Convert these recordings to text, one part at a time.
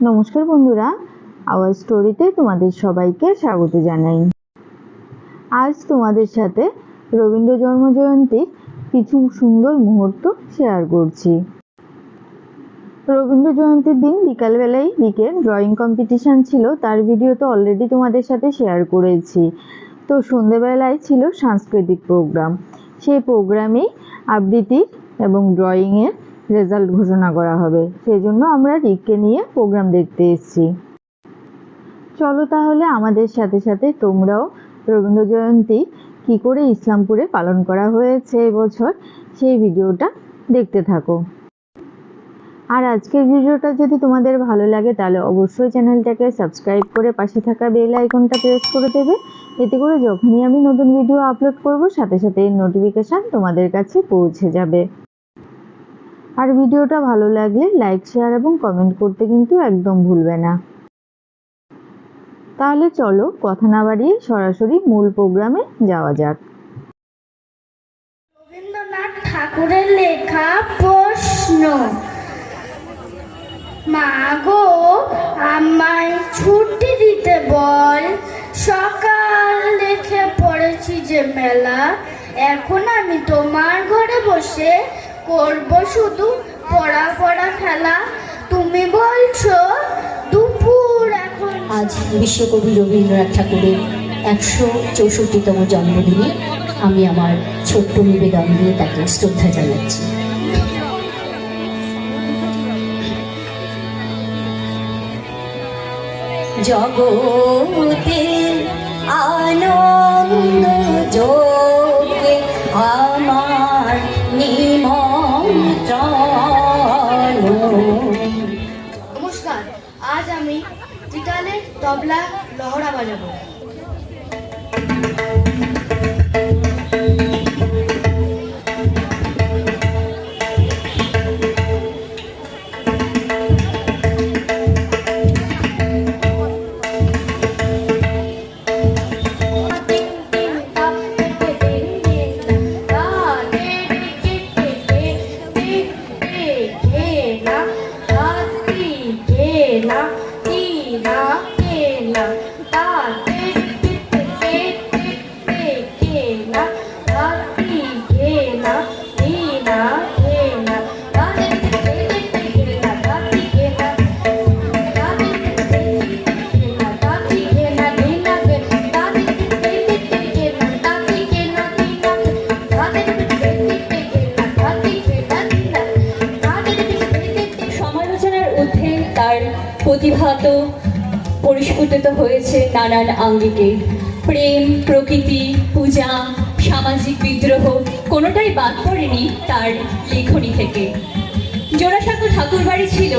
নমস্কার বন্ধুরা আওয়ার স্টোরিতে তোমাদের সবাইকে স্বাগত জানাই। আজ তোমাদের সাথে রবীন্দ্র জন্মজয়ন্তীর কিছু সুন্দর মুহূর্ত শেয়ার করছি। রবীন্দ্র জয়ন্তীর দিন বিকালবেলায় দিকে ড্রয়িং কম্পিটিশান ছিল, তার ভিডিও তো অলরেডি তোমাদের সাথে শেয়ার করেছি। তো সন্ধেবেলায় ছিল সাংস্কৃতিক প্রোগ্রাম সেই প্রোগ্রামেই আবৃত্তি এবং ড্রয়িংয়ের রেজাল্ট ঘোষণা করা হবে। সেই জন্য আমরা রিককে নিয়ে প্রোগ্রাম দেখতে এসেছি। চলো তাহলে আমাদের সাথে সাথে তোমরাও রবীন্দ্র জয়ন্তী কী করে ইসলামপুরে পালন করা হয়েছে এবছর সেই ভিডিওটা দেখতে থাকো। আর আজকের ভিডিওটা যদি তোমাদের ভালো লাগে তাহলে অবশ্যই চ্যানেলটাকে সাবস্ক্রাইব করে পাশে থাকা বেল আইকনটা প্রেস করে দেবে। এতে করে যখনই আমি নতুন ভিডিও আপলোড করব, সাথে সাথে নোটিফিকেশান তোমাদের কাছে পৌঁছে যাবে। আর ভিডিওটা ভালো লাগলে লাইক শেয়ার এবং কমেন্ট করতে কিন্তু একদম ভুলবে না। তাহলে চলো কথা না বাড়িয়ে সরাসরি মূল প্রোগ্রামে যাওয়া যাক। রবীন্দ্রনাথ ঠাকুরের লেখা প্রশ্ন, মা গো, আমায় ছুটি দিতে বল। সকাল দেখে পড়েছি যে মেলা। এখন আমি তোমার ঘরে বসে করব শুধু পড়া পড়া খেলা। তুমি বলছো দুপুর এখন আজ বিশ্বকবি রবীন্দ্রনাথ ঠাকুরের একশো চৌষট্টিতম জন্মদিনে আমি আমার ছোট্ট নিবেদন দিয়ে তাকে শ্রদ্ধা জানাচ্ছি। জগতে আনন্দ যোগে আমার তবলা লহরা বাজাবো। সমালোচনার ঊর্ধ্বে তার প্রতিভাত পরিস্ফুটিত হয়েছে নানান আঙ্গিকে। প্রেম, প্রকৃতি, পূজা, সামাজিক বিদ্রোহ, কোনোটাই বাদ পড়েনি তার লেখনী থেকে। জোড়াসাঁকো ঠাকুরবাড়ি ছিল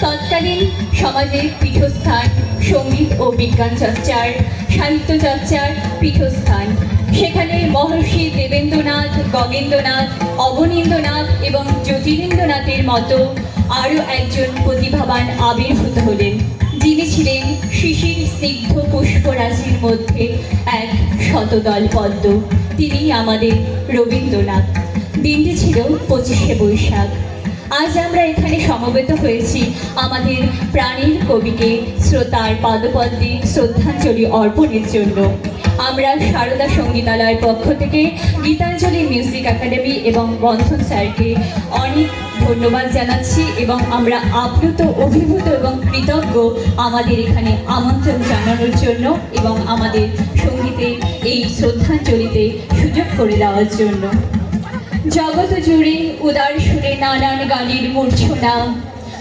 তৎকালীন সমাজের পীঠস্থান, সংগীত ও বিজ্ঞান চর্চার, সাহিত্য চর্চার পীঠস্থান। সেখানে মহর্ষি দেবেন্দ্রনাথ, গগেন্দ্রনাথ, অবনীন্দ্রনাথ এবং জ্যোতিরিন্দ্রনাথের মতো আরও একজন প্রতিভাবান আবির্ভূত হলেন। যিনি ছিলেন শিশির স্নিগ্ধ পুষ্পরাশির মধ্যে এক শতদল পদ্ম। তিনি আমাদের রবীন্দ্রনাথ। দিনটি ছিল পঁচিশে বৈশাখ। আজ আমরা এখানে সমবেত হয়েছি। আমাদের প্রাণীর কবিকে, শ্রোতার পাদপদ্মে শ্রদ্ধাঞ্জলি অর্পণের জন্য। আমরা সারদা সঙ্গীতালয়ের পক্ষ থেকে গীতাঞ্জলি মিউজিক একাডেমি এবং বন্ধন স্যারকে অনেক ধন্যবাদ জানাচ্ছি এবং আমরা আপ্লুত, অভিভূত এবং কৃতজ্ঞ আমাদের এখানে আমন্ত্রণ জানানোর জন্য এবং আমাদের সঙ্গীতে এই শ্রদ্ধাঞ্জলিতে সুযোগ করে দেওয়ার জন্য। জগৎ জুড়ে উদার সুরে নানান গানের মূর্ছনা,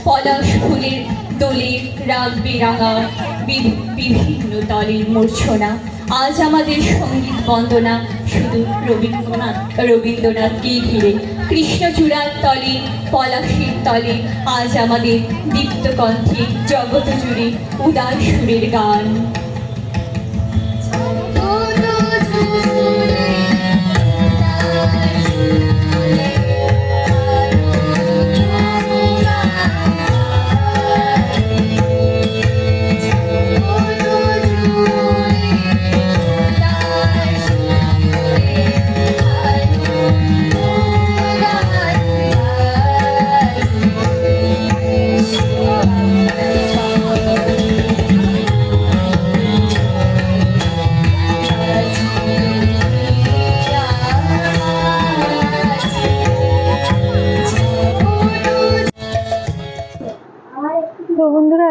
পলাশ ফুলের দোলে রাগ বিরাঙা বি- বিভিন্ন দলের মূর্ছনা। আজ আমাদের সংগীত বন্দনা শুধু রবীন্দ্রনাথ রবীন্দ্রনাথকেই ঘিরে। কৃষ্ণচূড়ার তলে, পলাশের তলে আজ আমাদের দীপ্ত কণ্ঠে জগৎ জুড়ে উদার সুরের গান।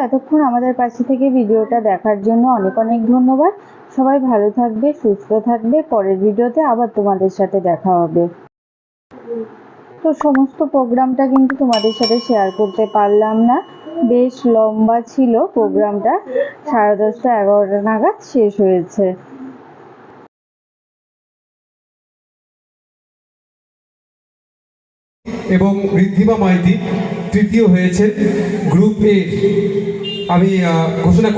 এতক্ষণ আমাদের পাশে থেকে ভিডিওটা দেখার জন্য অনেক অনেক ধন্যবাদ। সবাই ভালো থাকবে, সুস্থ থাকবে। পরের ভিডিওতে আবার তোমাদের সাথে দেখা হবে। তো সমস্ত প্রোগ্রামটা কিন্তু তোমাদের সাথে শেয়ার করতে পারলাম না। বেশ লম্বা ছিল প্রোগ্রামটা। সাড়ে দশটা এগারোটা নাগাদ শেষ হয়েছে। এবং ঋদ্ধিমা মাইতি তৃতীয় হয়েছে গ্রুপ এ। আমি ঘোষণা